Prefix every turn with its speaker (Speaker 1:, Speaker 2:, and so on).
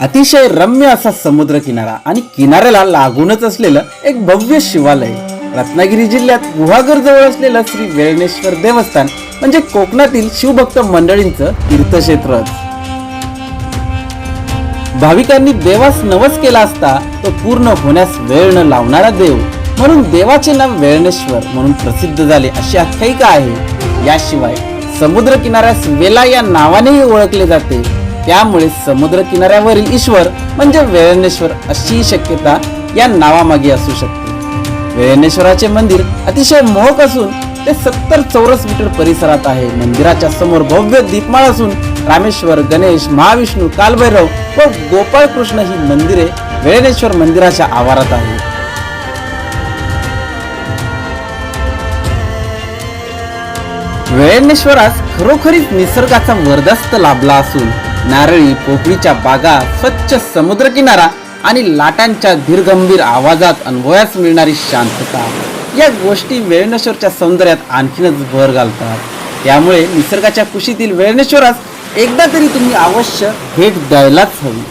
Speaker 1: अतिशय रम्य असा समुद्र किनारा आणि किनाऱ्याला लागूनच असलेलं एक भव्य शिवालय. रत्नागिरी जिल्ह्यात गुहागर जवळ असलेलं श्री वेळणेश्वर देवस्थान म्हणजे कोकणातील शिवभक्त मंडळींचं तीर्थक्षेत्र. भाविकांनी देवास नवस केला असता तो पूर्ण होण्यास वेळ न लावणारा देव म्हणून देवाचे नाव वेळणेश्वर म्हणून प्रसिद्ध झाले अशी आख्यायिका आहे. याशिवाय समुद्र किनाऱ्यास वेला या नावानेही ओळखले जाते. त्यामुळे समुद्र किनाऱ्यावरील ईश्वर म्हणजे वेळणेश्वर अशी शक्यता या नावामागे असू शकते. वेळणेश्वराचे मंदिर अतिशय मोहक असून ते सत्तर चौरस मीटर परिसरात आहे. मंदिराच्या समोर भव्य दीपमाळ असून रामेश्वर गणेश महाविष्णू कालभैरव व गोपाळ कृष्ण ही मंदिरे वेळणेश्वर मंदिराच्या आवारात आहेत. वेळणेश्वरास खरोखरीच निसर्गाचा वरदस्त लाभला असून नारळी पोपळीच्या बागा स्वच्छ समुद्रकिनारा आणि लाटांच्या धीरगंभीर आवाजात अनुभवास मिळणारी शांतता. या गोष्टी वेळणेश्वरच्या सौंदर्यात आणखीनच भर घालतात. त्यामुळे निसर्गाच्या कुशीतील वेळणेश्वरास एकदा तरी तुम्ही अवश्य भेट द्यायलाच हवी.